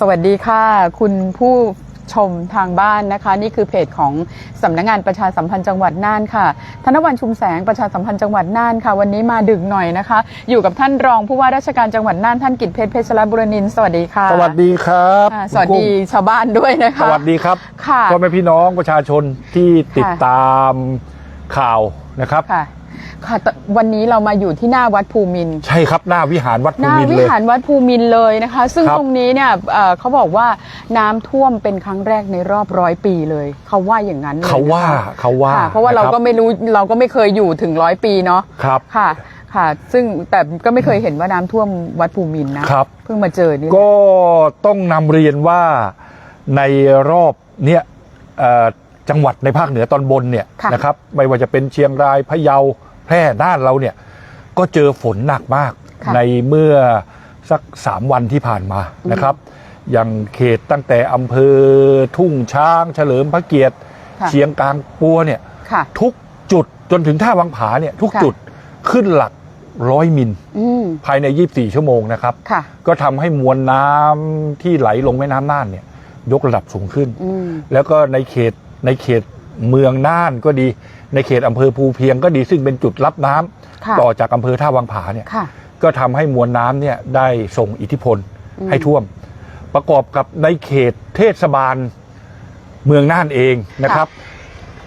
สวัสดีค่ะ คุณผู้ชมทางบ้านนะคะ นี่คือเพจของสำนักงานประชาสัมพันธ์จังหวัดน่านค่ะ ธนวันชุมแสงประชาสัมพันธ์จังหวัดน่านค่ะ วันนี้มาดึกหน่อยนะคะ อยู่กับท่านรองผู้ว่าราชการจังหวัดน่านท่านกิตเพชรเพชรบุรนินทร์สวัสดีค่ะสวัสดีครับอ่าสวัสดีชาวบ้านด้วยนะสคะ วัสดีครับค่ะพ่อแม่พี่น้องประชาชนที่ติดตามข่าวนะครับ ค่ะ ค่ะแต่วันนี้เรามาอยู่ที่หน้าวัดภูมินทร์ ใช่ครับหน้าวิหารวัดหภูน้ามินทร์วิเลย หารวัดภูมินทร์เลยนะคะ ซึ่งครับ ตรงนี้เนี่ยเอ่อเขาบอกว่าน้ำท่วมเป็นครั้งแรกในรอบร้อยปีเลย เขาว่าอย่างนั้นลยนะคะเขาว่าเขาว่าค่ะเพราะว่าเรานคบก็ไม่รู้เราก็ไม่เคยอยู่ถึงร้อยปีเนาะครับ ค่ะค่ะ ซึ่งแต่ก็ไม่เคยเห็นว่าน้ำท่วมวัดภูมินทร์นะครับ เพิ่งมาเจอนี่แหละก็ต้องนำเรียนว่าในรอบเนี้ยเอ่อจังหวัดในภาคเหนือตอนบนเนี่ยค่ะนะครับไม่ว่าจะเป็นเชียงรายพะเยา แพร่น่านเราเนี่ยก็เจอฝนหนักมากค่ะในเมื่อสักสามวันที่ผ่านมานะครับ อย่างเขตตั้งแต่อำเภอทุ่งช้าง เฉลิมพระเกียรติค่ะเชียงกลางปัวเนี่ยค่ะทุกจุดจนถึงท่าวังผาเนี่ยทุกค่ะจุดขึ้นหลักร้อยมิลอืมภายใน 24 ชั่วโมงนะครับค่ะก็ทำให้มวลน้ำที่ไหลลงแม่น้ำน่านเนี่ยยกระดับสูงขึ้นอืมแล้วก็ในเขตในเขตเมืองน่านก็ดี ในเขตอำเภอภูเพียงก็ดีซึ่งเป็นจุดรับน้ำค่ะต่อจากอำเภอท่าวังผาเนี่ย ค่ะ ก็ทำให้มวลน้ำเนี่ยได้ส่งอิทธิพลอืม ให้ท่วม ประกอบกับในเขตเทศบาลเมืองน่านเองนะครับ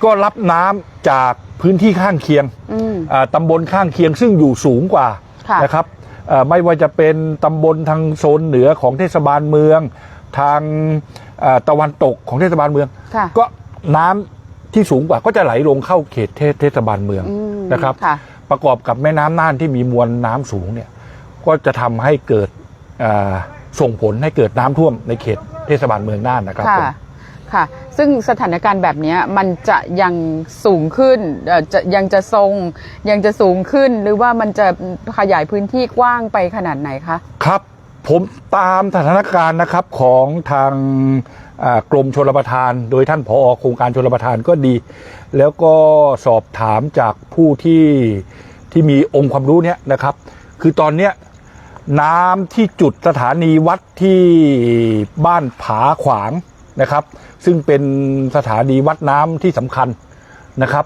ก็รับน้ำจากพื้นที่ข้างเคียงอืม อ่าตำบลข้างเคียงซึ่งอยู่สูงกว่าค่ะนะครับเอ่อไม่ว่าจะเป็นตำบลทางโซนเหนือของเทศบาลเมือง ทางเอ่อตะวันตกของเทศบาลเมือง ค่ะ ก็น้ำ ที่สูงกว่าก็จะไหลลงเข้าเขตเทศเทศบาลเมืองอืมนะครับค่ะประกอบกับแม่น้ำน่านที่มีมวลน้ำสูงเนี่ยก็จะทำให้เกิดอ่าส่งผลให้เกิดน้ำท่วมในเขตเทศบาลเมืองน่านนะครับค่ะผมค่ะ ซึ่งสถานการณ์แบบเนี้ยมันจะยังสูงขึ้นเอ่อจะยังจะทรงยังจะสูงขึ้น หรือว่ามันจะขยายพื้นที่กว้างไปขนาดไหนคะครับ ผมตามสถานการณ์นะครับของทางอ่ากรมชลประทาน โดยท่านผอโครงการชลประทานก็ดี แล้วก็สอบถามจากผู้ที่ที่มีองค์ความรู้เนี้ยนะครับ คือตอนเนี้ยน้ำที่จุดสถานีวัดที่บ้านผาขวางนะครับ ซึ่งเป็นสถานีวัดน้ำที่สำคัญนะครับ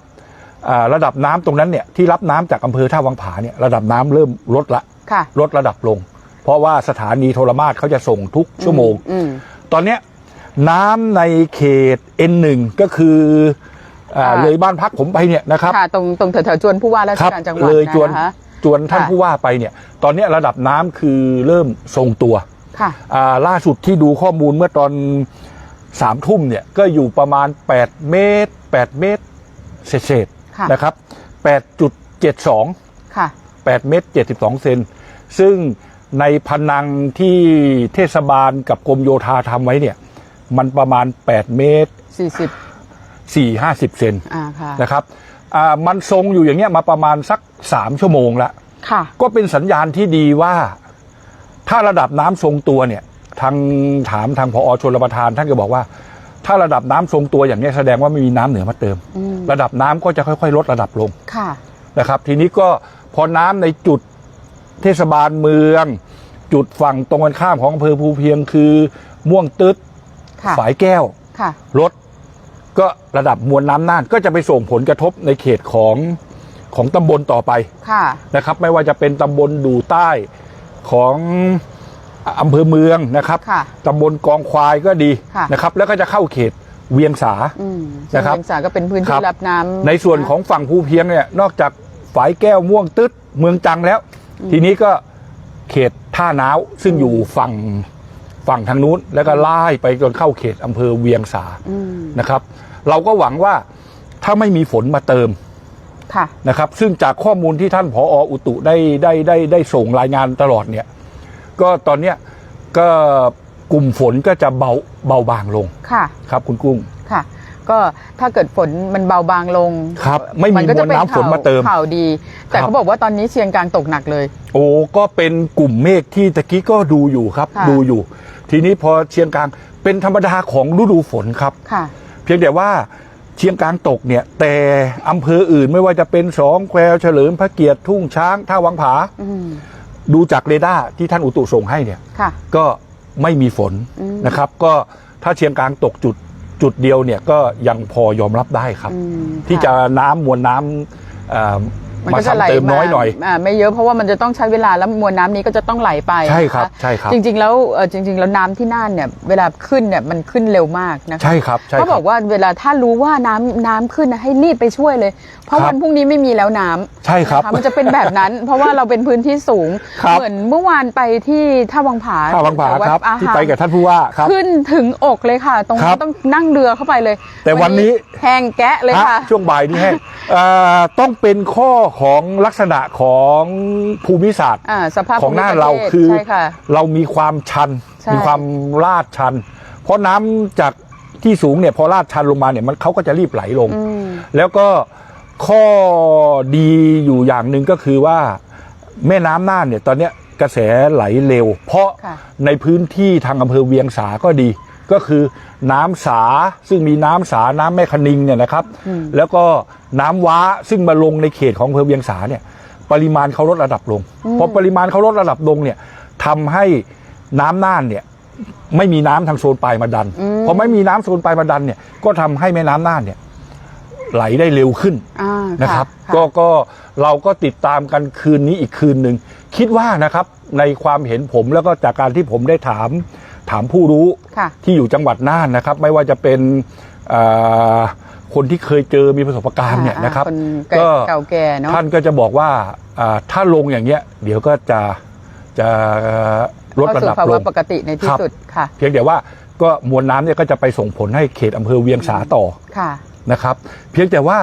อ่าระดับน้ำตรงนั้นเนี่ยที่รับน้ำจากอำเภอท่าวังผาเนี่ยระดับน้ำเริ่มลดละค่ะลดระดับลง เพราะว่าสถานีโทรมาศเขาจะส่งทุกชั่วโมงอืมตอนเนี้ยน้ำในเขต N1 ก็คืออ่าค่ะเลยบ้านพักผมไปเนี่ยนะครับ ค่ะตรงตรงแถวๆจวนผู้ว่าราชครับการจังหวัดเลยจวนนะคะ จวนท่านค่ะ ผู้ว่าไปเนี่ย ตอนเนี้ยระดับน้ำคือเริ่มทรงตัวค่ะ อ่าล่าสุดที่ดูข้อมูลเมื่อตอนสามทุ่มเนี่ยก็อยู่ประมาณ 8 เมตร 8 เมตรเศษค่ะ ๆนะครับ 8.72 ค่ะ 8 เมตร 72 เซนซึ่ง ในพนังที่เทศบาลกับกรมโยธาทำไว้เนี่ย มันประมาณ 8 เมตร40 4 50 เซนอ่าค่ะนะครับอ่ามันทรงอยู่อย่างเงี้ยมาประมาณสัก 3 ชั่วโมงแล้วค่ะ ก็เป็นสัญญาณที่ดีว่า ถ้าระดับน้ำทรงตัวเนี่ย ทางถามทางพอชนรประทาน ท่านก็บอกว่า ถ้าระดับน้ำทรงตัวอย่างเนี้ยแสดงว่าไม่มีน้ำเหนือมาเติม อืม ระดับน้ำก็จะค่อย ๆ ลดระดับลง ค่ะ นะครับทีนี้ก็พอน้ำในจุด เทศบาลเมือง จุดฝั่งตรงกันข้ามของอำเภอภูเพียงคือม่วงตึ๊ดค่ะฝายแก้ว ค่ะรถก็ระดับมวลน้ำน่านก็จะไปส่งผลกระทบในเขตของของตำบลต่อไปค่ะ นะครับ ไม่ว่าจะเป็นตำบลดูใต้ของอำเภอเมืองนะครับค่ะตำบลกองควายก็ดีค่ะ นะครับ แล้วก็จะเข้าเขตเวียงสา อืมนะครับซึ่งเวียงสาก็เป็นพื้นครัที่บรับน้ำในส่วนของฝั่งภูเพียงเนี่ยนอกจากฝายแก้วม่วงตึ๊ดเมืองจังแล้ว ทีนี้ก็เขตท่าน้าวซึ่งอยู่ฝั่งฝั่งทางนู้น แล้วก็ไล่ไปจนเข้าเขตอำเภอเวียงสาอืมนะครับ เราก็หวังว่าถ้าไม่มีฝนมาเติมค่ะนะครับ ซึ่งจากข้อมูลที่ท่านผออุตุได้ได้ได้ได้ส่งรายงานตลอดเนี่ย ก็ตอนเนี้ยก็กลุ่มฝนก็จะเบาเบาบางลงค่ะ ครับคุณกุ้งค่ะ ก็ถ้าเกิดฝนมันเบาบางลงครับไม่มีก็จะมวลน้ำฝนมาเติมข่าวดี แต่ครับเขาบอกว่าตอนนี้เชียงกลางตกหนักเลย โอ้ก็เป็นกลุ่มเมฆที่ตะกี้ก็ดูอยู่ครับค่ะดูอยู่ ทีนี้พอเชียงกลางเป็นธรรมดาของฤดูฝนครับค่ะ เพียงแต่ว่าเชียงกลางตกเนี่ย แต่อำเภออื่นไม่ว่าจะเป็นสองแควเฉลิมพระเกียรติทุ่งช้างท่าวังผาอืมดูจากเรดาร์ที่ท่านอุตุส่งให้เนี่ยค่ะก็ไม่มีฝนอืมนะครับ ก็ถ้าเชียงกลางตกจุด จุดเดียวเนี่ยก็ยังพอยอมรับได้ครับ อืมที่ค่จะน้ำมวลน้ำเอ่อ มันมาก็จะไหลซ้ำเติมน้อยหน่อยาไม่เยอะเพราะว่ามันจะต้องใช้เวลาแล้วมวลน้ำนี้ก็จะต้องไหลไปใช่ครับนะะใช่ครับ จริง ๆ แล้วเอ่อจริง ๆ แล้วน้ำที่น่านเนี่ยเวลาขึ้นเนี่ยมันขึ้นเร็วมากนะคะใช่ครับใช่คเขารับอกว่าเวลาถ้ารู้ว่าน้ำน้ำขึ้นนะให้รีบไปช่วยเลย เพราะครับวันพรุ่งนี้ไม่มีแล้วน้ำใช่ครับนะคะมันจะเป็นแบบนั้น เพราะว่าเราเป็นพื้นที่สูงครับเหมือนเมื่อวานไปที่ท่าวังผาข้าวบางผาแถววัดครับอาที่หารไปกับท่านผู้ว่าครับขึ้นถึงอกเลยค่ะ ตรงครันี้บต้องนั่งเรือเข้าไปเลย แต่วันนี้แห้งแกะเลยค่ะฮะช่วงบ่ายนี้แห้งเอ่อต้องเป็นข้อของลักษณะของภูมิศาสตร์อ่าสภาพของหน้าภูมิประเราทศคือใช่ค่ะเรามีความชันใช่มีความลาดชัน เพราะน้ำจากที่สูงเนี่ยพอลาดชันลงมาเนี่ยมันเขาก็จะรีบไหลลงอืมแล้วก็ข้อดีอยู่อย่างหนึ่งก็คือว่าแม่น้ำน่านเนี่ยตอนเนี้ยกระแสไหลเร็ว เพราะค่ะในพื้นที่ทางอำเภอเวียงสาก็ดี ก็คือน้ำสาซึ่งมีน้ำสาน้ำแม่คณิงเนี่ยนะครับ แล้วก็น้ำว้าซึ่งมาลงในเขตของอำเภอเวียงสาเนี่ยปริมาณเขาลดระดับลงพอปริมาณเขาลดระดับลงเนี่ยทำให้น้ำน่านเนี่ยไม่มีน้ำทางโซนปลายมาดันพอไม่มีน้ำโซนปลายมาดันเนี่ยก็ทำให้แม่น้ำน่านเนี่ยไหลได้เร็วขึ้นอ่านะครับะก็ก็เราก็ติดตามกันคืนนี้อีกคืนหนึ่ง คิดว่านะครับในความเห็นผมแล้วก็จากการที่ผมได้ถาม ถามผู้รู้ค่ะที่อยู่จังหวัดน่านนะครับ ไม่ว่าจะเป็นเอ่อคนที่เคยเจอมีประสบการณ์เนี่ยอ่านะครับคนเก่าเก่าแก่เนาะท่านก็จะบอกว่าอ่าถ้าลงอย่างเงี้ย เดี๋ยวก็จะจะลดเข้าระสู่ดับภาลวะงปกติในที่ครับสุดค่ะ เพียงแต่ว่าก็มวลน้ำเนี่ยก็จะไปส่งผลให้เขตอำเภอเวียงสาต่อค่ะนะครับ เพียงแต่ว่า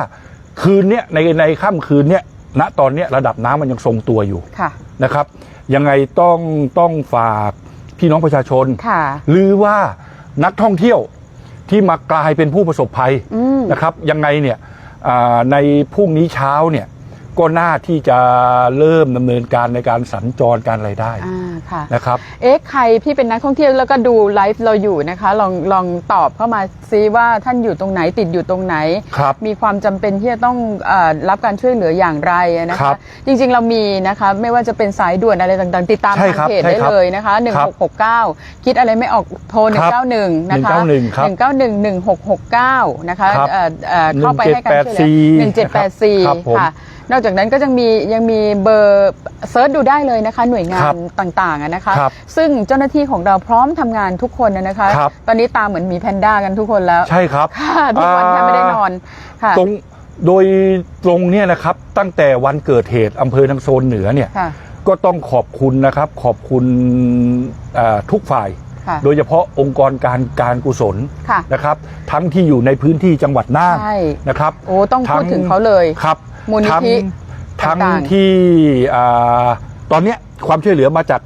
คืนเนี้ยในในค่ำคืนเนี้ยณตอนเนี้ยระดับน้ำมันยังทรงตัวอยู่ค่ะนะครับ ยังไงต้องต้องฝาก พี่น้องประชาชน ค่ะ หรือว่านักท่องเที่ยวที่มากลายเป็นผู้ประสบภัยอืมนะครับยังไงเนี่ยอ่าในพรุ่งนี้เช้าเนี่ย ก็น่าที่จะเริ่มดำเนินการในการสัญจรการอะไรได้อ่าค่ะ นะครับ เอ๊ะใครพี่เป็นนักท่องเที่ยวแล้วก็ดูไลฟ์เราอยู่นะคะ ลองลองตอบเข้ามาซิว่าท่านอยู่ตรงไหนติดอยู่ตรงไหน ครับ มีความจำเป็นที่จะต้องเออรับการช่วยเหลืออย่างไรนะครัคะ บจริงๆเรามีนะคะไม่ว่าจะเป็นสายด่วนอะไรต่างๆ ติดตามใช่ทางครับเพจใช่ได้ครับเลยนะคะครับ1669 คิดอะไรไม่ออกโทร ครับ191 นะคะ191ครับ191 1669 นะคะครับเอ่อเอ่อเข้าไปให้การช่วยเหลือ1784ครับผม1784ค่ะ นอกจากนั้นก็ยังมียังมีเบอร์เซิร์ชดูได้เลยนะคะ หน่วยงาครันบต่างๆอะนะคะ ครับซึ่งเจ้าหน้าที่ของเราพร้อมทำงานทุกคนนะนะคะ ครับ ตอนนี้ตามเหมือนหมีแพนด้ากันทุกคนแล้วใช่ครับ ค่ะทุกวันแทบไม่ได้นอนค่ะตรงโดยตรงเนี่ยนะครับตั้งแต่วันเกิดเหตุอำเภอทางโซนเหนือเนี่ยค่ะก็ต้องขอบคุณนะครับขอบคุณเอ่อทุกฝ่าย ค่ะโดยเฉพาะองค์กรการการกุศลค่ะนะครับ ทั้งที่อยู่ในพื้นที่จังหวัดน่านใช่นะครับ โอ้ต้องพูดทั้งถึงเขาเลย ครับ มูลนิธิทั้งทั้งต่างๆ ที่อ่าตอนเนี้ยความช่วยเหลือมาจาก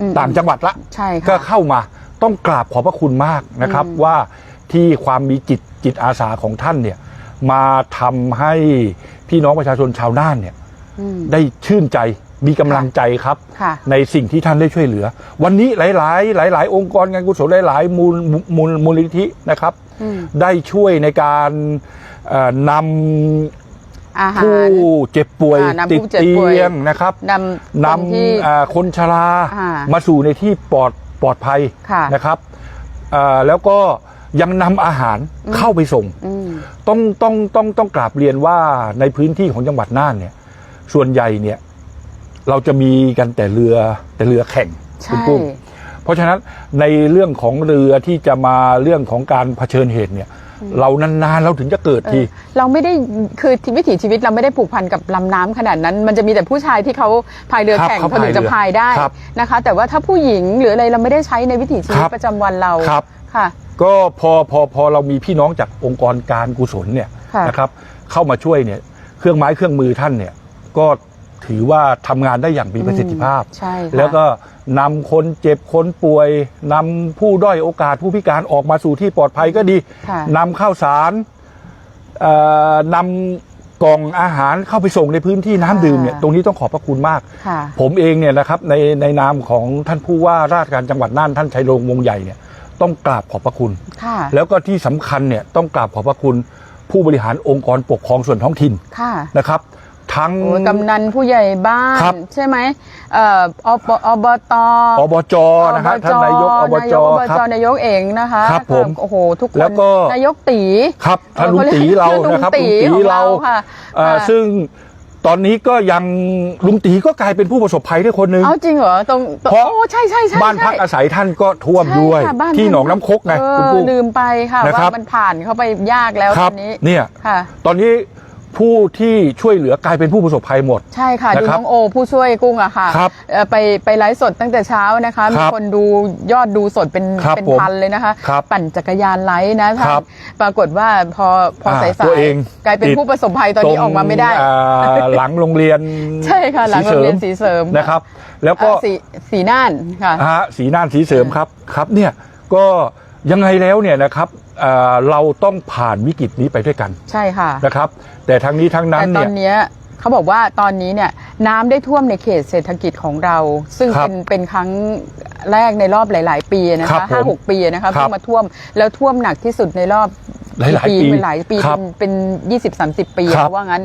อืมต่างจังหวัดละ ใช่ก็ค่ะ เข้ามาต้องกราบขอบพระคุณมากนะครับ อืม ว่าที่ความมีจิตจิตอาสาของท่านเนี่ยมาทำให้พี่น้องประชาชนชาวน่านเนี่ยอืมได้ชื่นใจมีกำลังใจครับ ค่ะ ในสิ่งที่ท่านได้ช่วยเหลือ วันนี้หลาย ๆ หลาย ๆ องค์กรการกุศลหลาย ๆ มูลมูลมูลนิธินะครับ อืม ได้ช่วยในการเอ่อน อาำหารผู้เจ็บป่วยอ่านำติดผู้เจ็บเตีป่วยยงนะครับนำนคนที่ำอ่าคนชราอ่ามาสู่ในที่ปลอดปลอดภัยค่ะนะครับอ่าแล้วก็ยังนำอาหารเข้าไปส่ง อืม ต้องต้องต้องต้องกราบเรียนว่าในพื้นที่ของจังหวัดน่านเนี่ย ส่วนใหญ่เนี่ย เราจะมีกันแต่เรือแต่เรือแข่งคุณใช่ปุ้มเพราะฉะนั้นในเรื่องของเรือที่จะมาเรื่องของการเผชิญเหตุเนี่ย เรานานๆเราถึงจะเกิดเออทีเราไม่ได้คือวิถีชีวิตเราไม่ได้ผูกพันกับลำน้ำขนาดนั้น มันจะมีแต่ผู้ชายที่เขาพายเรือครับแข่งเขาเขาถึงจะพาพายยเรือได้ครับนะคะ แต่ว่าถ้าผู้หญิงหรืออะไรเราไม่ได้ใช้ในวิถีชีวิตครับประจำวันเราครับค่ะ ก็พอพอพอเรามีพี่น้องจากองค์กรการกุศลเนี่ยค่ะนะครับ เข้ามาช่วยเนี่ย เครื่องไม้เครื่องมือท่านเนี่ยก็ถือว่าทำงานได้อย่างมีประสิทธิภาพใช่ค่ะแล้วก็ นำคนเจ็บคนป่วยนำผู้ด้อยโอกาสผู้พิการออกมาสู่ที่ปลอดภัยก็ดีค่ะนำข้าวสารเอ่อนำกล่องอาหารเข้าไปส่งในพื้นที่น้ำดื่มเนี่ยค่ะ ตรงนี้ต้องขอบพระคุณมาก ค่ะ ผมเองเนี่ยนะครับในในนามของท่านผู้ว่าราชการจังหวัดน่านท่านชัยรงค์วงใหญ่เนี่ยต้องกราบขอบพระคุณ ค่ะ แล้วก็ที่สำคัญเนี่ยต้องกราบขอบพระคุณผู้บริหารองค์กรปกครองส่วนท้องถิ่นค่ะ นะครับ ททั้ง โอ้ยกำนันผู้ใหญ่บ้านครับ ใช่ไหมเอ่ออบอบตอบจนะฮะท่านนายกอบจนายกอบครับ จนายกเองนะคะครับผมโอ้โหทุกคนแล้วก็ นายกตีครับท่านเออลุงตีเราลุงนะครับตีลุงตีของเราเราค่ะเอ่อค่ะซึ่งตอนนี้ก็ยังลุงตีก็กลายเป็นผู้ประสบภัยด้วยคนหนึ่ง เอาจริงเหรอตรงตรงเพราะ โอ้ใช่ใช่ใช่บ้านพักใช่อาศัยท่านก็ท่วมใช่ด้วย ค่ะบ้าที่หนองน้ำคกไงเอคุณอกุ้ง ลืมไปค่ะนะครัว่าบมันผ่านเข้าไปยากแล้วคตรัอบนนี้เนี่ย ค่ะ ตอนนี้ ผู้ที่ช่วยเหลือกลายเป็นผู้ประสบภัยหมด ใช่ค่ะนะดูครับน้องโอ ผู้ช่วยกุ้งอะค่ะครับเอ่อไปไปไลฟ์สดตั้งแต่เช้านะคะคมีรับคนดูยอดดูสดเป็นครับเป็นผมพันเลยนะคะ ครับปั่นจักรยานไลฟ์นะท่านครับปรากฏว่าพอพออ่าสายตัวเองๆกลายเป็นติด ผู้ประสบภัยตอนนี้ออกมาไม่ได้ ตรงอ่าหลังโรงเรียนใช่ค่ะหลังโรงเรียนสีเสริม นะครับ แล้วก็เอ่อสีสีน่านค่ะ ฮะสีน่านสีเสริมครับครับเนี่ยก็ยังไงแล้วเนี่ยนะครับอ่า เราต้องผ่านวิกฤตนี้ไปด้วยกันใช่ค่ะนะครับ แต่ทั้งนี้ทั้งนั้แต่นตอเนี่ยนเนี้ยเขาบอกว่าตอนนี้เนี่ยน้ำได้ท่วมในเขตเศรษฐกิจของเรา ซึ่งครับเป็นเป็นครั้งแรกในรอบหลาย ๆ ปีนะครัคะบผมห้าหกปีนะคะครับเพิ่งมาท่วมแล้วท่วมหนักที่สุดในรอบหลายๆปีเป็นหลายปีครับเป็นเป็นยี่สิบสามสิบปีครับเพราะว่างั้น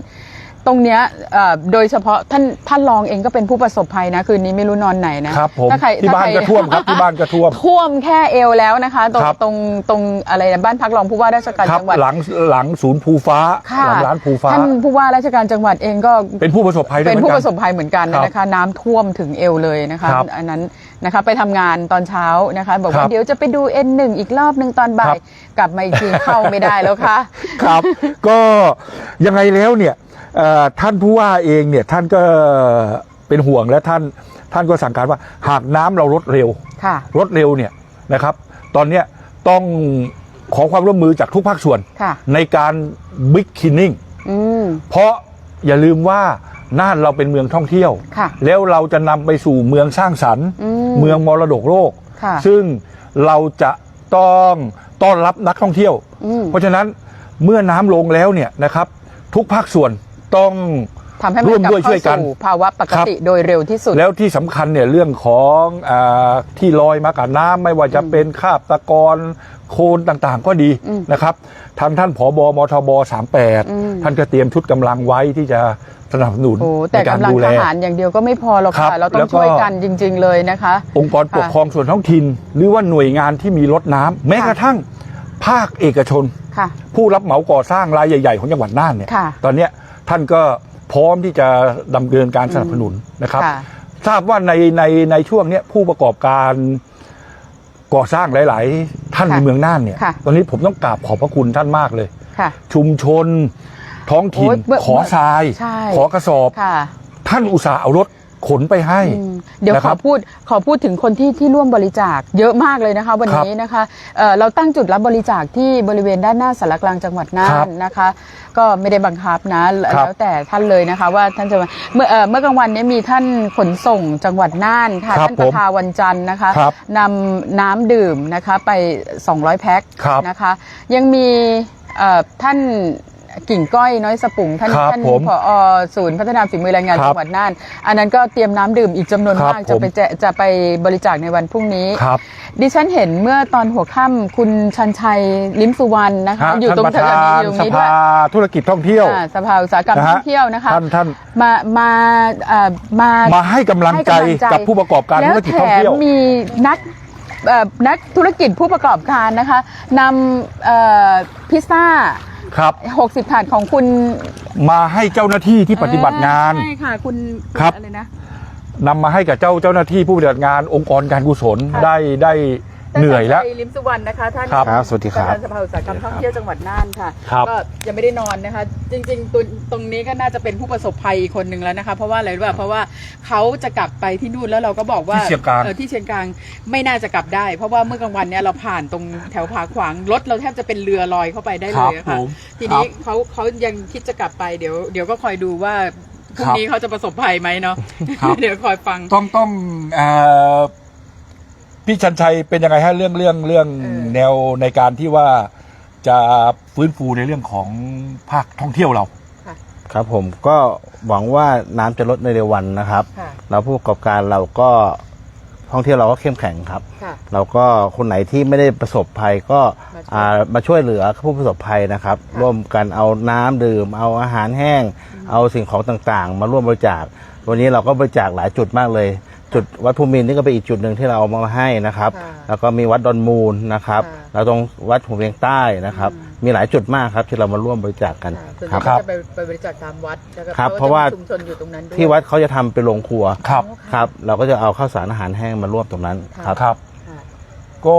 ตรงเนี้ยเอ่อโดยเฉพาะท่านท่านรองเองก็เป็นผู้ประสบภัยนะคืนนี้ไม่รู้นอนไหนนะครับผมถ้าใครที่ถ้บ้านใครก็ท่วมครับที่บ้านก็ท่วม ท่วมแค่เอวแล้วนะคะ ตรงครับ ตรงตรงอะไรนะบ้านพักรองผู้ว่าราชการครับจังหวัด หลังหลังศูนย์ภูฟ้าค่ะหลังร้านภูฟ้า ท่านผู้ว่าราชการจังหวัดเองก็เป็นผู้ประสบภัยด้วยเป็นหมืผู้อปกัระสบภัยเหมือนกันครับนะคะ น้ำท่วมถึงเอวเลยนะคะ ครับอันนั้นนะคะไปทำงานตอนเช้านะคะ บอกครัว่าบเดี๋ยวจะไปดู N1 อีกรอบหนึ่งตอนบ่าครัย บ กลับมาอีกทีเข้าไม่ได้แล้วค่ะ ครับ ก็ยังไงแล้วเนี่ยเอ่อ ท่านผู้ว่าเองเนี่ยท่านก็เป็นห่วงและท่านท่านก็สั่งการว่าหากน้ำเราลดเร็วค่ะลดเร็วเนี่ยนะครับ ตอนเนี้ยต้องขอความร่วมมือจากทุกภาคส่วนค่ะในการบิ๊กคินนิ่งอืมเพราะอย่าลืมว่าน่านเราเป็นเมืองท่องเที่ยวค่ะแล้วเราจะนำไปสู่เมืองสร้างสรรค์อืมเมืองมรดกโลกค่ะซึ่งเราจะต้องต้อนรับนักท่องเที่ยวอืมเพราะฉะนั้นเมื่อน้ำลงแล้วเนี่ยนะครับ ทุกภาคส่วน ต้องทำให้มันร่วมกลับด้วยช่เข้าวยกันสู่ภาวะปกครับติโดยเร็วที่สุด แล้วที่สำคัญเนี่ยเรื่องของอาที่ลอยมากับน้ำไม่ว่าจะเป็นคราบตะกอนโคลนต่างๆก็ดีอืมนะครับทางท่านผอบมทบอืม38ท่านก็เตรียมชุดกำลังไว้ที่จะสนับสนุนโอ้ในแต่การกำลังดูแลทหารอย่างเดียวก็ไม่พอหรอกครัค่ะบเราต้อแล้งวก็ช่วยกันจริง ๆเลยนะคะ องค์กรปกครองส่วนท้องถิ่น หรือว่าหน่วยงานที่มีรถน้ำแม้กระทั่งภาคเอกชนค่ะผู้รับเหมาก่อสร้างรายใหญ่ ๆ ของจังหวัดน่านเนี่ยค่ะตอนเนี้ย ท่านก็พร้อมที่จะดำเนินการสนับสนุนนะครับค่ะทราบว่าในในในช่วงเนี้ยผู้ประกอบการก่อสร้างหลาย ๆ ท่านค่ะในเมืองน่านเนี่ยค่ะตอนนี้ผมต้องกราบขอบพระคุณท่านมากเลยค่ะชุมชน ท้องถิ่นโอ้ยเมื่อขอทรายใช่ขอกระสอบค่ะท่านอุตส่าห์เอารถ ขนไปให้อืมเดี๋ยวนะขครัอบพูดขอพูดถึงคนที่ที่ร่วมบริจาคเยอะมากเลยนะคะวันนี้นะคะเอ่อเราตั้งจุดรับบริจาคที่บริเวณด้านหน้าสารกลางจังหวัดน่าครันบนะคะ ก็ไม่ได้บังคับนะครับแล้วแต่ท่านเลยนะคะ ว่าท่านจะมาเมื่อเอ่อเมื่อกลางวันเนี้มีท่านขนส่งจังหวัดน่านค่ะครับท่านประภาวันจันทร์นะคะครับนำน้ำดื่มนะคะไป 200 แพ็คครับนะคะ ยังมีเอ่อท่าน กิ่งก้อยน้อยสปุงท่านครับท่านผมผอศูนย์พัฒนาฝีมือแรงงานครับจังหวัดน่านอันนั้นก็เตรียมน้ำดื่มอีกจำนวนครับมากจะผมไปแจกจะไปบริจาคในวันพรุ่งนี้ ครับ ดิฉันเห็นเมื่อตอนหัวค่ำคุณชันชัยลิ้มสุวรรณนะคะ ฮะอยู่ท่านตรงประแถวธาๆนนี้อยู่ตรงสนี้ด้วภายธุรกิจท่องเที่ยวอ่าสภาอุตสาหกรรมนะท่ฮะองเที่ยวนะคะ ท่านท่านมามาเอ่อมา มาให้กำลังใจให้ำลังกับผู้ประกอบการแล้วธุรกิจแถท่องเที่ยวมมีนักเอ่อนักธุรกิจผู้ประกอบการนะคะนำเอ่อพิซซ่า ครับ60 ถาดของคุณมาให้เจ้าหน้าที่ที่ปฏิบัติงาน ใช่ค่ะคุณครับ อะไรนะนำมาให้กับเจ้าเจ้าหน้าที่ผู้ปฏิบัติงานองค์กรการกุศลค่ะได้ได้ เหนื่อยแล้วท่าชัลิมสุวรรณนะคะท่านครับครับสวัสดีครับประธานสภาอุตสาหกรรมท่องเที่ยวจังหวัดน่านค่ะครับก็ยังไม่ได้นอนนะคะ จริงๆตัวตรงนี้ก็น่าจะเป็นผู้ประสบภัยอีกคนหนึ่งแล้วนะคะ เพราะว่าอะไรรู้ป่ะเพราะว่าเขาจะกลับไปที่นู่นแล้วเราก็บอกว่าที่เชียงกลางออที่เชียงกลางไม่น่าจะกลับได้ เพราะว่าเมื่อกลางวันเนี้ยเราผ่านตรงแถวผาขวางรถเราแทบจะเป็นเรือลอยเข้าไปได้เลยอะครัค่ะบผมทีนี้ครับเขาเขายังคิดจะกลับไปเดี๋ยวเดี๋ยวก็คอยดูว่าพรุ่คงรับนี้เขาจะประสบภัยไหมเนาะครับเดี๋ยวคอยฟังต้องต้องเอ่อ พี่ชันชัยเป็นยังไงฮะเรื่องเรื่องเรื่องเออแนวในการที่ว่าจะฟื้นฟูในเรื่องของภาคท่องเที่ยวเรา ครับผมก็หวังว่าน้ำจะลดในเร็ววันนะครับ ค่ะ แล้วผู้ประกอบการเราก็พท่องเที่ยวเราก็เข้มแข็งครับ ค่ะ เราก็คนไหนที่ไม่ได้ประสบภัยก็มาช่วยอ่ามาช่วยเหลือผู้ประสบภัยนะครับ ค่ะร่วมกันเอาน้ำดื่ม เอาอาหารแห้ง เอาสิ่งของต่างๆ มาร่วมบริจาควันนี้เราก็บริจาคหลายจุดมากเลย จุดวัดภูมินทร์นี่ก็เป็นอีกจุดหนึ่งที่เราเอามาให้นะครับ ค่ะแล้วก็มีวัดดอนมูลนะครับค่ะ แล้วตรงวัดหัวเวียงใต้นะครับอืมมีหลายจุดมากครับที่เรามาร่วมบริจาคกันส่วนใหคญ่รับ ก็จะไปไปบริจาคตามวัดแล้วก็ครับขเพราะว่าจมีชุมชนอยู่ตรงนั้นด้วยที่วัดเขาจะทำเป็นโรงครัวครับ ครับ เราก็จะเอาข้าวสารอาหารแห้งมาร่วมตรงนั้นครับ ครับ ค่ะ ก็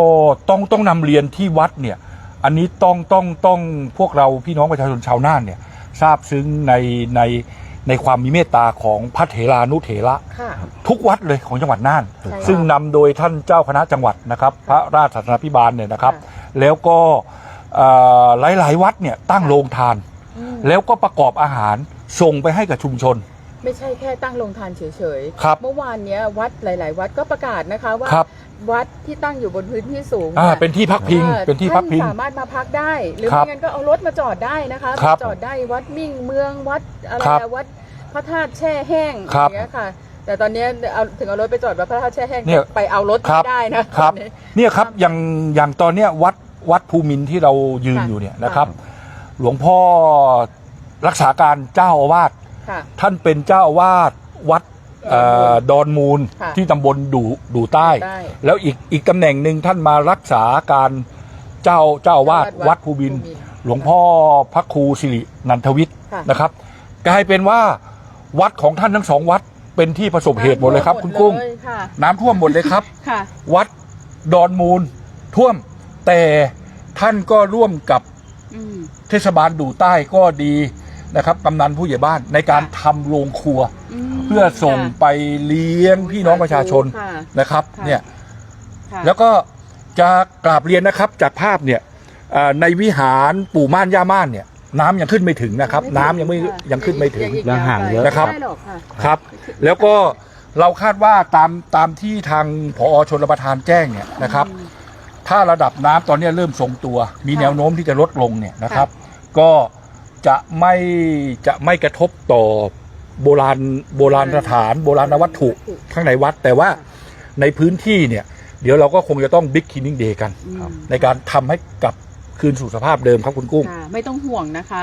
ต้องต้องนำเรียนที่วัดเนี่ย อันนี้ต้องต้องต้องพวกเราพี่น้องประชาชนชาวน่านเนี่ย ทราบซึ้งในใน ในความมีเมตตาของพระเถรานุเถระค่ะ ทุกวัดเลยของจังหวัดน่าน ใช่ค่ะซึ่งนำโดยท่านเจ้าคณะจังหวัดนะครับ พระราชศาสนาภิบาลเนี่ยนะครับ ค่ แล้วก็หลายหลายๆ วัดเนี่ยตั้งโรงทาน อืมแล้วก็ประกอบอาหารส่งไปให้กับชุมชน ไม่ใช่แค่ตั้งโรงทานเฉยๆครับเมื่อวานเนี้ยวัดหลาย ๆ วัดก็ประกาศนะคะว่า ครับ วัดที่ตั้งอยู่บนพื้นที่สูงอ่าเนี่ยเป็นที่พักพิงอ่อเป็นที่พักพิงท่านสามารถมาพักได้ หรือครับไม่งั้นก็เอารถมาจอดได้นะคะครับมาจอดได้วัดมิ่งเมืองวัดอะไรครับอะวัดพระธาตุแช่แห้งคอรับย่างเงี้ยค่ะ แต่ตอนเนี้ยเอาถึงเอารถไปจอดวัดพระธาตุแช่แห้งเนี่ยไปเอารถครับไม่ได้นะครับตอนนี้เนี่ยครับอย่างอย่างตอนเนี้ยวัดวัดภูมินทร์ที่เรายืนค่ะอยู่เนี่ยนะครับ หลวงพ่อรักษาการเจ้าอาวาสค่ะท่านเป็นเจ้าอาวาสวัด เอ่อดอนมูลค่ะที่ตำบลดูดูใต้ได้แล้วอีกอีกตำแหน่งหนึ่งท่านมารักษาการเจ้าเจ้าอาวาสวัดภูมินทร์ภูมินทร์หลวงพ่อพระครูสิรินันทวิทย์ค่ะ นะครับ กลายเป็นว่าวัดของท่านทั้งสองวัดเป็นที่ประสบเหตุหมดเลยครับ คุณกุ้งหมดเลยค่ะ น้ำท่วมหมดเลยครับ ค่ะ วัดดอนมูลท่วม แต่ท่านก็ร่วมกับอืม เทศบาลดูใต้ก็ดีนะครับกำนันผู้ใหญ่บ้านในการค่ะ ทำโรงครัวมเพื่อส่งค่ะไปเลี้ยงพี่น้องประชาชนค่ะนะครับค่ะ เนี่ยค่ะแล้วก็จะกราบเรียนนะครับจากภาพเนี่ยเอ่อในวิหารปู่ม่านย่าม่านเนี่ยน้ำยังขึ้นไม่ถึงนะครับ น้ำยังไม่ค่ะยังขึ้นไม่ถึง อีกยังห่างเยอะ นะครับ ไม่ได้หรอกค่ะ ครับ แล้วก็เราคาดว่าตามตามที่ทางผอชนรประทานแจ้งเนี่ยนะครับ ถ้าระดับน้ำตอนนี้เริ่มทรงตัว มีค่ะแนวโน้มที่จะลดลงเนี่ยนะครับ ก็จะไม่จะไม่กระทบต่อ โบราณโบราณสถาน โบราณวัตถุข้างในวัด แต่ว่าในพื้นที่เนี่ย เดี๋ยวเราก็คงจะต้องบิ๊กคินนิ่งเดย์กันอืมในการทำให้กลับ คืนสู่สภาพเดิมครับคุณกุ้ง ค่ะไม่ต้องห่วงนะคะ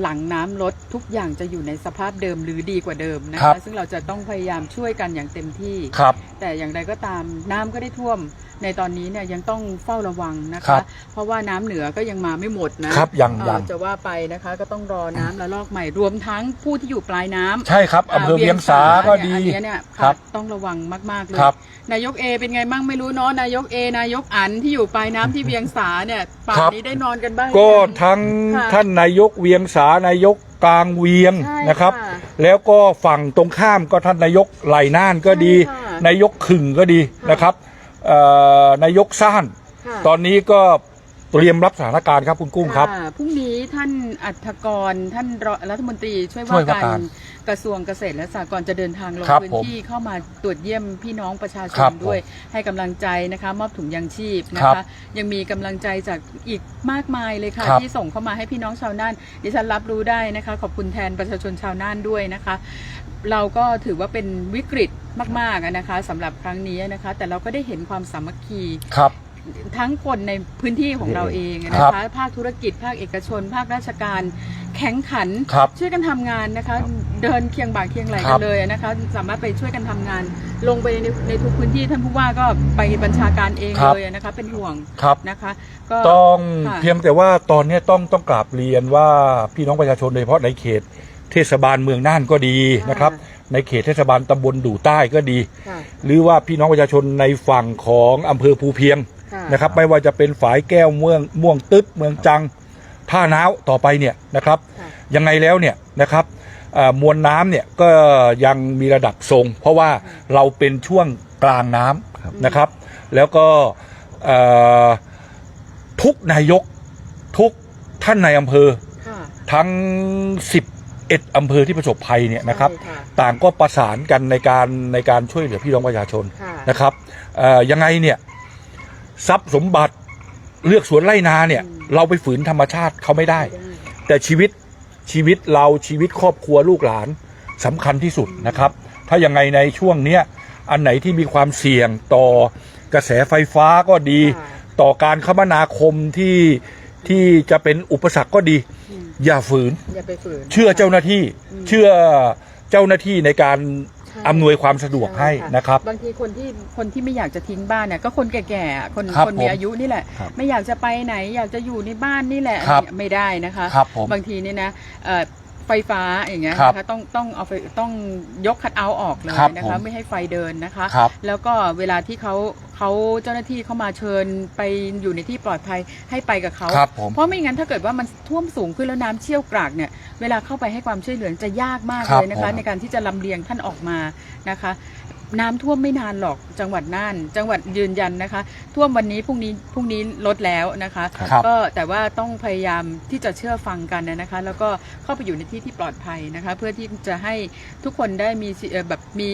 หลังน้ำลดทุกอย่างจะอยู่ในสภาพเดิมหรือดีกว่าเดิมนะครัคะ บ ซึ่งเราจะต้องพยายามช่วยกันอย่างเต็มที่ ครับ แต่อย่างไรก็ตามน้ำก็ได้ท่วม ในตอนนี้เนี่ยยังต้องเฝ้าระวังนะครัคะ บเพราะว่าน้ำเหนือก็ยังมาไม่หมดนะครับยังเอ่อยัง จะว่าไปนะคะก็ต้องรอน้ำระลอกใหม่รวมทั้งผู้ที่อยู่ปลายน้ำใช่ครับอำเภอเวียงสาก็ดี เนี่ยอันเนี้ยเนี่ยครัค่ะบ ต้องระวังมากๆเลย ครับ นายกเอเป็นไงมั่งไม่รู้เนาะนายกเอนายกอันที่อยู่ปลายน้ำที่เวียงสาเนี่ยป่านนี้ได้นอนกันบ้างหรือก็ยังทั้งค่ะท่านนายกเวียงสานายกกลางเวียงใช่นะครับค่ะแล้วก็ฝั่งตรงข้ามก็ท่านนายกไหลน่านก็ดีใช่ค่ะนายกขึงก็ดีค่ะนะครับเอ่อนายกซ่านค่ะตอนนี้ก็เตรียมรับสถานการณ์ครับคุณกุ้งครับะพรุ่งนี้ท่านอัฐกรท่านรัฐมนตรีช่วยช่วยว่าว่ากาการร กระทรวงเกษตรและสหกรณ์จะเดินทางลงครับพื้นผมที่เข้ามาตรวจเยี่ยมพี่น้องประชาชครันบผมด้วยให้กำลังใจนะคะมอบถุงยางชีพนะครัคะ บยังมีกำลังใจจากอีกมากมายเลยค่ะ ครับที่ส่งเข้ามาให้พี่น้องชาวน่านดิฉันรับรู้ได้นะคะ ขอบคุณแทนประชาชนชาวน่านด้วยนะคะ เราก็ถือว่าเป็นวิกฤตมากๆอะนะคะสำหรับครั้งนี้นะคะ แต่เราก็ได้เห็นความสามัคคี ครับ ทั้งคนในพื้นที่ของเราเองอะครันะบคะ ภาคธุรกิจ ภาคเอกชน ภาคราชการแข็งขันครับช่วยกันทำงานนะคะ เดินเคียงบ่าเคียงไหลครักับนเลยนะคะ สามารถไปช่วยกันทำงาน ลงไปในในทุกพื้นที่ท่านผู้ว่าก็ไปบัญชาการเองครับเลยนะคะเป็นห่วงครับนะคะก็ต้องค่ะเพียงแต่ว่าตอนนี้ต้องต้องกราบเรียนว่าพี่น้องประชาชนโดยเฉพาะในเขตเทศบาลเมืองน่านก็ดีนะครับ ในเขตเทศบาลตำบลดู่ใต้ก็ดีค่ะหรือว่าพี่น้องประชาชนในฝั่งของอำเภอภูเพียงค่ะ นะครับไม่ว่าจะเป็นฝายแก้วเมืองม่วงตึ๊ดเมืองจังท่าน้าวต่อไปเนี่ยนะครับค่ะยังไงแล้วเนี่ยนะครับเอ่อมวลน้ำเนี่ยก็ยังมีระดับทรง เพราะว่าเราเป็นช่วงกลางน้ำนะครับ แล้วก็เอ่อทุกนายกทุกท่านในายอำเภอค่ะทั้ง 11อำเภอที่ประสบภัยเนี่ยนะครับใช่ค่ะต่างก็ประสานกันในการในการช่วยเหลือพี่น้องประชาชนค่ะนะครับเอ่อยังไงเนี่ย ทรัพย์สมบัติเลือกสวนไร่นาเนี่ยอืมเราไปฝืนธรรมชาติเขาไม่ได้ แต่ชีวิตชีวิตเราชีวิตครอบครัวลูกหลานสำคัญที่สุดนะครับ ถ้ายังไงในช่วงเนี้ยอันไหนที่มีความเสี่ยงต่อกระแสไฟฟ้าก็ดีค่ะต่อการคมนาคมที่ที่จะเป็นอุปสรรคก็ดีอืมอย่าฝืนอย่าไปฝืน เชื่อเจ้าหน้าที่อืมเชื่อเจ้าหน้าที่ในการใช่ อำนวยความสะดวกให้ช่นะครับ บางทีคนที่คนที่ไม่อยากจะทิ้งบ้านเนี่ยก็คนแก่ๆอะคนครับคนมีผมอายุนี่แหละ ครับไม่อยากจะไปไหนอยากจะอยู่ในบ้านนี่แหละครับไม่ได้นะคะครับผมบางทีนี่นะเอ่อ ไฟฟ้าอย่างเงี้ยครับนะคะต้องต้องเอาไฟต้องยกคัดเอาท์ออกเลยครับนะคะผมไม่ให้ไฟเดินนะคะ ครับ แล้วก็เวลาที่เขาเขาเจ้าหน้าที่เข้ามาเชิญไปอยู่ในที่ปลอดภัยให้ไปกับเขา ครับผม เพราะไม่งั้นถ้าเกิดว่ามันท่วมสูงขึ้นแล้วน้ำเชี่ยวกรากเนี่ยเวลาเข้าไปให้ความช่วยเหลือจะยากมากครับเลยนะคะผมในการที่จะลำเลียงท่านออกมานะคะ น้ำท่วมไม่นานหรอกจังหวัดน่าน จังหวัดยืนยันนะคะ ท่วมวันนี้พรุ่งนี้พรุ่งนี้ลดแล้วนะคะครับก็แต่ว่าต้องพยายามที่จะเชื่อฟังกันนะคะ แล้วก็เข้าไปอยู่ในที่ที่ปลอดภัยนะคะ เพื่อที่จะให้ทุกคนได้มีชีเอ่อแบบมี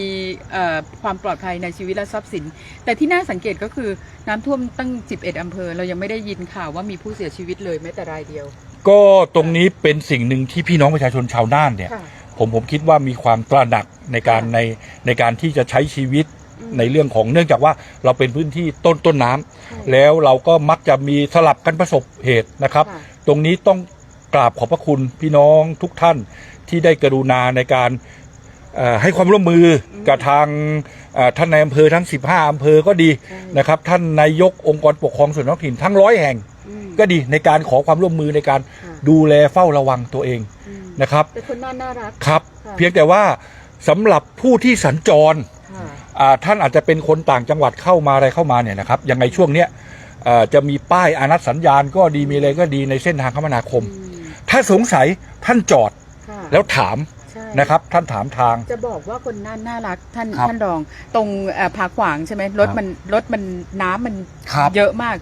เอ่อความปลอดภัยในชีวิตและทรัพย์สิน แต่ที่น่าสังเกตก็คือน้ำท่วมตั้ง 11อำเภอ เรายังไม่ได้ยินข่าวว่ามีผู้เสียชีวิตเลยแม้แต่รายเดียว ก็ตรงนี้เป็นสิ่งหนึ่งที่พี่น้องประชาชนชาวน่านเนี่ยค่ะผมผมคิดว่ามีความตระหนัก ในการค่ะในในการที่จะใช้ชีวิตอืมในเรื่องของเนื่องจากว่าเราเป็นพื้นที่ต้นต้นน้ำใช่แล้วเราก็มักจะมีสลับกันประสบเหตุนะครับ ค่ะ ตรงนี้ต้องกราบขอบพระคุณพี่น้องทุกท่านที่ได้กรุณาในการเอ่อให้ความร่วมมืออมกับทางเอ่อท่านในายอำเภอทั้ง 15อำเภอก็ดีใช่นะครับ ท่านนายกองค์กรปกครองส่วนท้องถิ่นทั้งร้อยแห่ง อืม ก็ดีในการขอความร่วมมือในการค่ะ ดูแลเฝ้าระวังตัวเองอืมนะครับแต่คนน่าน่ารัก ครับ ค่ะ เพียงแต่ว่า สำหรับผู้ที่สัญจรค่ะอ่าท่านอาจจะเป็นคนต่างจังหวัดเข้ามาอะไรเข้ามาเนี่ยนะครับยังไงช่วงเนี้ยเอ่อจะมีป้ายอานัดสัญญาณก็ดีมีอะไรก็ดีในเส้นทางคมนาคมอืมถ้าสงสัยท่านจอดค่ะแล้วถามใช่นะครับ ท่านถามทาง จะบอกว่าคนน่านน่ารักท่านครับท่านรอง ตรงเอ่อผาขวางใช่ไหมรถครับมันรถมันน้ำมันครับเยอะมาก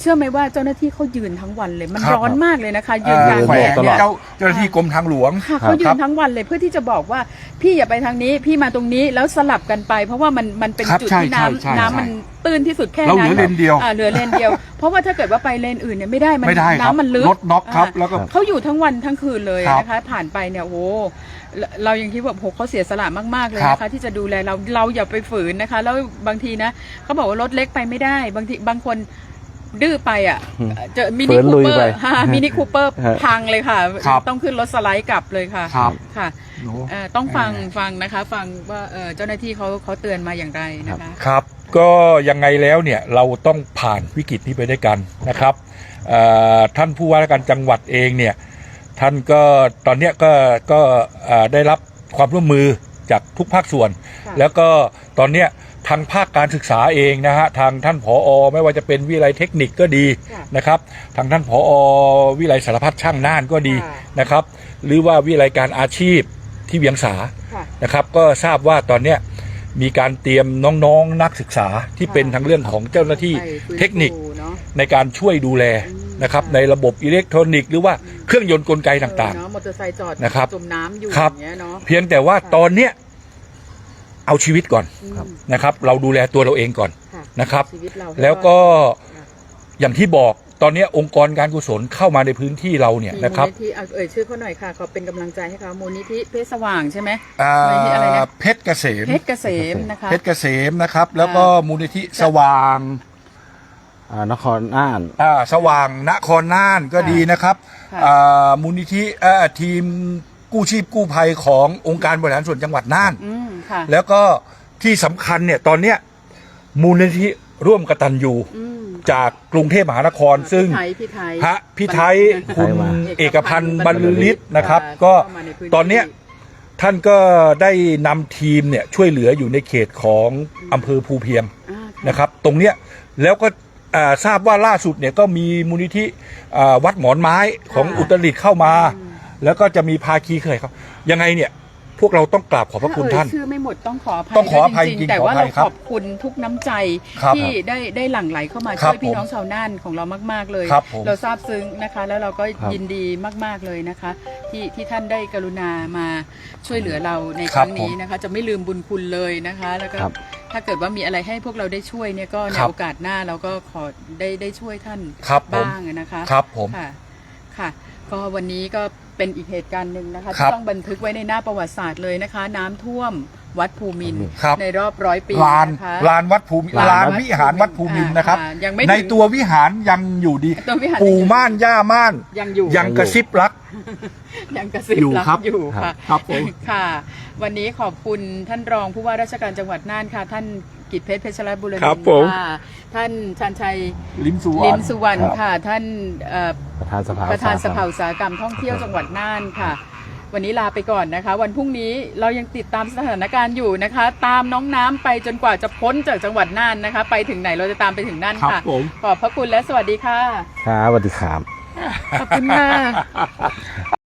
เชื่อไหมว่าเจ้าหน้าที่เขายืนทั้งวันเลย มันครับร้อนมากเลยนะคะยืนกลางแขวแดงดตลเนี่อดยเจ้าเจ้าหน้าที่กรมทางหลวง ค่ะเขายืครันบทั้งวันเลยเพื่อที่จะบอกว่าพี่อย่าไปทางนี้พี่มาตรงนี้แล้วสลับกันไป เพราะว่ามันมันเป็นครับจุดใช่ที่ใช่ใช่น้ำน้ำมันตื้นที่สุดแค่เรานั้นเหลือเลนเดียว อ่าเหลือเลนเดียว เพราะว่าถ้าเกิดว่าไปเลนอื่นเนี่ยไม่ได้มันไม่ได้ครับน้ำมันลึกรถน็อกครับอ่าแล้วก็ เขาอยู่ทั้งวันทั้งคืนเลยครับนะคะ ผ่านไปเนี่ยโอ้โหเราเรายังคิดว่าโหเขาเสียสละมาก ๆ เลยครับนะคะที่จะดูแลเราเราอย่าไปฝืนนะคะ แล้วบางทีนะเขาบอกว่ารถเล็กไปไม่ได้ บางทีบางคน ดื้อไปอะอืมเจอมิฝืนินคูลุยเปอไปร์ฮ่ามินิคูเปอร์ฮะพังเลยค่ะครับต้องขึ้นรถสไลด์กลับเลยค่ะครับค่ะโอ้เอ่อต้องฟังฟังนะคะ ฟังว่าเอ่อเจ้าหน้าที่เขาเขาเตือนมาอย่างไรนะคะครับก็ยังไงแล้วเนี่ยเราต้องผ่านวิกฤตนี้ไปด้วยกันนะครับเอ่อท่านผู้ว่าราชการจังหวัดเองเนี่ยท่านก็ตอนเนี้ยก็ก็เอ่อได้รับความร่วมมือจากทุกภาคส่วนค่ะแล้วก็ตอนเนี้ย ทางภาคการศึกษาเองนะฮะทางท่านผอไม่ว่าจะเป็นวิไลยเทคนิคก็ดีค่ะนะครับ ทางท่านผอวิไลยสารพัดช่างน่านก็ดีค่ะนะครับ หรือว่าวิไลยการอาชีพที่เวียงสาค่ะนะครับ ก็ทราบว่าตอนเนี้ยมีการเตรียมน้องๆนักศึกษาที่ค่ะเป็นทางเรื่องของเจ้าหน้าที่ไปฟื้เทคนิคฟูเนอะในการช่วยดูแลอืมนะครับค่ะในระบบอิเล็กทรอนิกส์หรือว่าเครื่องยนต์กลไกต่างเออเนอะมอเตอร์ไซค์จอดนะครับจมน้ำอยู่ครับอย่างเงี้ยเนาะๆเพียงแต่ว่าค่ะตอนเนี้ย เอาชีวิตก่อนอืมนะครับ เราดูแลตัวเราเองก่อนค่ะนะครับ ชีวิตเราให้แล้วก็รอดอย่างที่บอกตอนเนี้ยองค์กรการกุศลเข้ามาในพื้นที่เราเนี่ยมีนะครับมูลนิธิเอาเอ่ยชื่อเขาหน่อยค่ะขอเป็นกำลังใจให้เขามูลนิธิเพชรสว่างใช่ไหมอ่ามูลนิธิอะไรนะเพชรเกษม เพชรเกษมนะคะ เพชรเกษมนะครับ แล้วก็มูลนิธิสว่างอ่านครน่าน อ่าสว่างนครน่านก็ค่ะดีนะครับค่ะ อ่ามูลนิธิเอ่อทีม กู้ชีพกู้ภัยขององค์การบริหารส่วนจังหวัดน่าน อืมค่ะแล้วก็ที่สำคัญเนี่ยตอนเนี้ยมูลนิธิร่วมกตัญญูอืมจากกรุงเทพมหานครซึ่ง พี่ไทยพี่ไทย พระพี่ไทยบรรคุณมาเอกพันธ์บรรลือฤทธิ์นะครับอ่าก็เข้ามาในพื้ตอนเนี้ยท่านก็ได้นำทีมเนี่ยช่วยเหลืออยู่ในเขตของอำเภอภูเพียงอ่าค่ะ นะครับ ตรงเนี้ยแล้วก็อ่าทราบว่าล่าสุดเนี่ยก็มีมูลนิธิอ่าวัดหมอนไม้ของค่ะอุตรดิตถ์เข้ามา อืม แล้วก็จะมีภาคีเคยเขายังไงเนี่ย พวกเราต้องกราบขอบพระคุณถ้ท่านเอ่ยชื่อไม่หมดต้องขออภัยต้องขออภัยด้วยจริงๆแต่ขอว่าอภัเรายครับขอบคุณทุกน้ำใจครับที่ได้ได้หลั่งไหลเข้ามาครัช่บวยพี่ผมน้องชาวน่านของเรามาก ๆ เลย ครับผมเราซาบซึ้งนะคะ แล้วเราก็ครับ ยินดีมาก ๆ เลยนะคะ ที่ที่ท่านได้กรุณามาช่วยเหลือเราในคครับรั้งนี้ผมนะคะ จะไม่ลืมบุญคุณเลยนะคะ แล้วก็ครับถ้าเกิดว่ามีอะไรให้พวกเราได้ช่วยเนี่ยก็ในครับ โอกาสหน้าเราก็ขอได้ได้ช่วยท่านครับผมบ้างนะคะครับผม ค่ะ ค่ะ ก็วันนี้ก็เป็นอีกเหตุการณ์หนึ่งนะคะครัที่บต้องบันทึกไว้ในหน้าประวัติศาสตร์เลยนะคะ น้ำท่วมวัดภูมินทร์ครับ ในรอบร้อยปีลานนะคะ ลานวัดภูมิลานลานวัดวิหารวัดภูมินทร์นะครับ อ่ายังไม่ถึงในตัววิหารยังอยู่ดี ตัววิหารปู่ม่านย่าม่าน ยังอยู่ ยังกระซิบรัก ยังกระซิบอยู่รักครับอยู่ค่ะครับผม ค่ะ วันนี้ขอบคุณท่านรองผู้ว่าราชการจังหวัดน่านค่ะ ท่าน กิตเพชรเพชรบุรณินทครับผม ค่ะท่านชันชัยลิ้มสุวรลิรมณ สุวรรณค่ะ ท่านเอ่อ ประธานสภาประธานสภาอุตสหกรรมอุตสาหกรรมท่องเที่ยวจังหวัดน่านค่ะ วันนี้ลาไปก่อนนะคะ วันพรุ่งนี้เรายังติดตามสถานการณ์อยู่นะคะ ตามน้องน้ำไปจนกว่าจะพ้นจากจังหวัดน่านนะคะ ไปถึงไหนเราจะตามไปถึงนั่นครับค่ะ ผม ขอบพระคุณและสวัสดีค่ะ ครับสวัสดีครับ ขอบคุณค่ะ